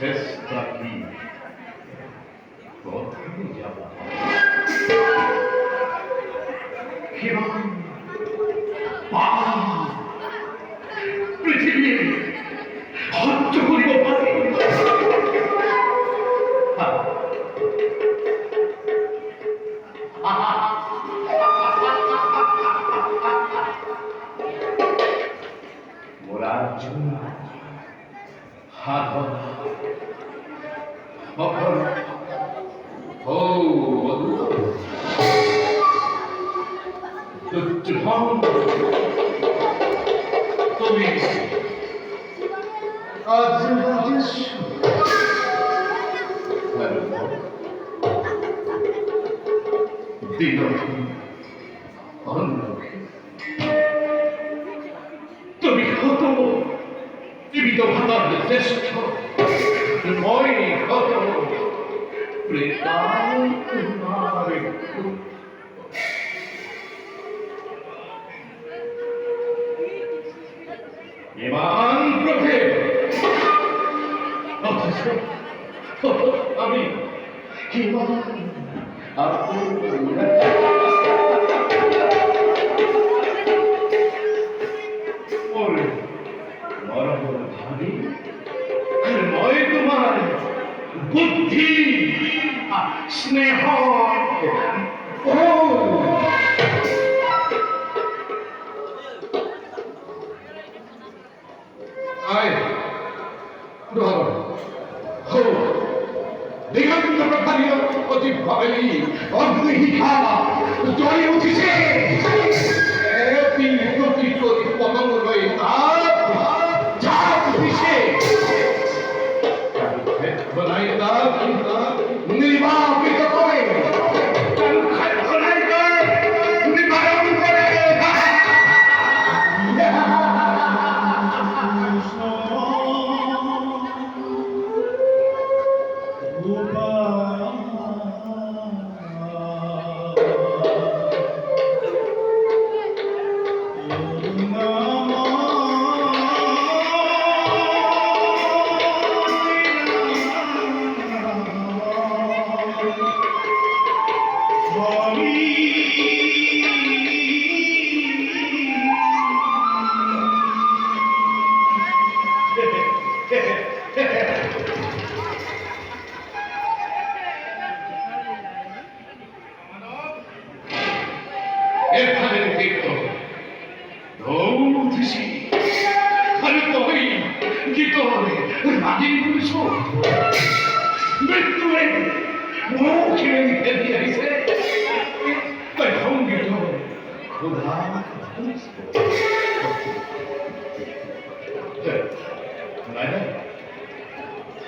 শেষটা কি কোথায় যাব কীভাবে তুমি রাজেশ দিনক্ষী অন্নক্ষী তুমি কত জীবিত ভাতার শ্রেষ্ঠ মই 이만 그렇게 엎으세요? 아니. 이만. 아프구나 부티 아, 스네하 오 অতি ভাবেলি অগ্নিহিতা জয় উঠিছে।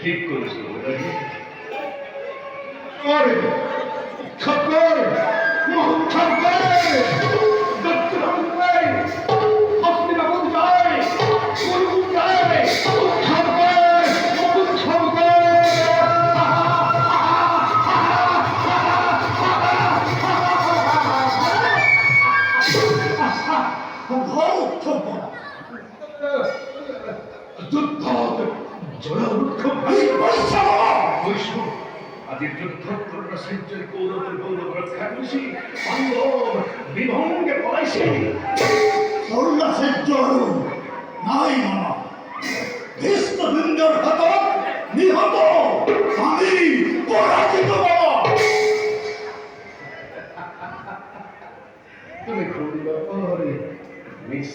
ঠিক করেছি আরে খবর খবর যুদ্ধ জয়রুক্ষ বৈষ্ণব আদি যুদ্ধ করোনা সঞ্চয় কৌরবের গৌরব রক্ষা করেছি বিভঙ্গে পড়াইছি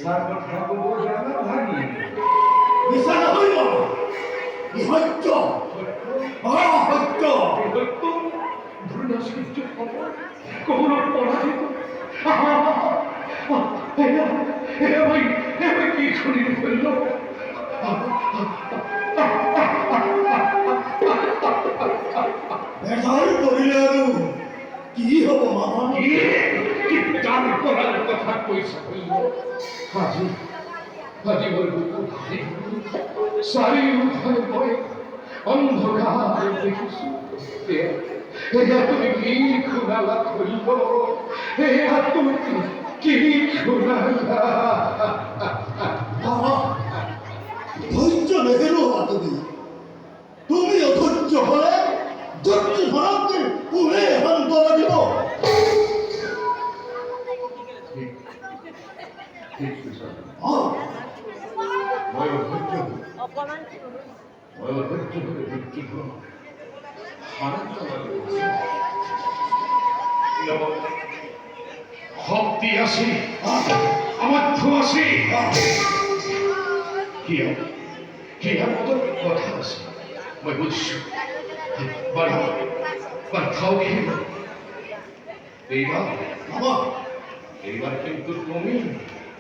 কথা বলব জানা ভাগি মিশা নহয় বাবা নিহত্য অসত্য সত্য ধরুন সূর্য খবর। কৌরব পরাজিত। কথা কইছে হাজি হাজি বল ভাই সারি উঠায় ভয় অন্ধকার দেখিস এয়া তুমি কি খুনালা খুলব এয়া তুমি কি খুনালা বাবা ধৈৰ্য নেহেৰুৱা তুমি তুমি অধৈৰ্য হ'লে দুৰ্যোধনকে কোনে শান্ত লাগিব 어. হপ্তিয়াছি আমার আছি। হিয়া মতো কথা আছে? মই বুঝছ। বার খাও খেয়ে এইবার এইবার কিন্তু তুমি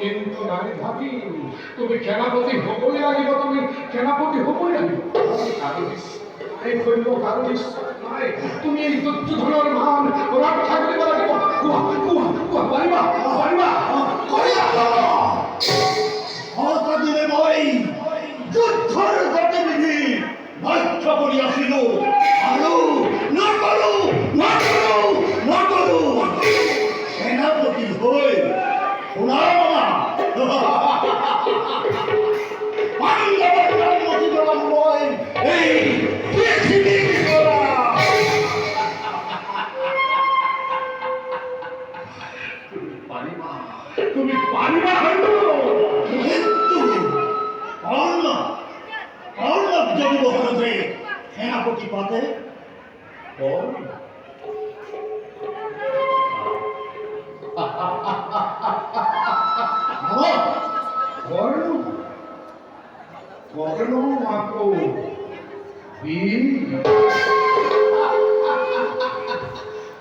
কিন্তু নাই ভাবি তুমি লাগিব তুমি সেনাপতি হ'বই লাগিব তুমি এই দুৰ্যোধনৰ মান ৰক্ষা কৰিব লাগিব কোৱা কোৱা কোৱা পাৰিবা পাৰিবা অতদিনে মই যুদ্ধৰ গতিবিধি লক্ষ্য কৰি আৰু তুমি পারিবা কিন্তু অর্ণব অর্ণব জন্ম হয়েছে সেনাপতি পদে কর্ণ মাত্র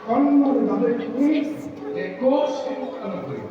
কর্ণ গোষ্ঠী মুক্ত করি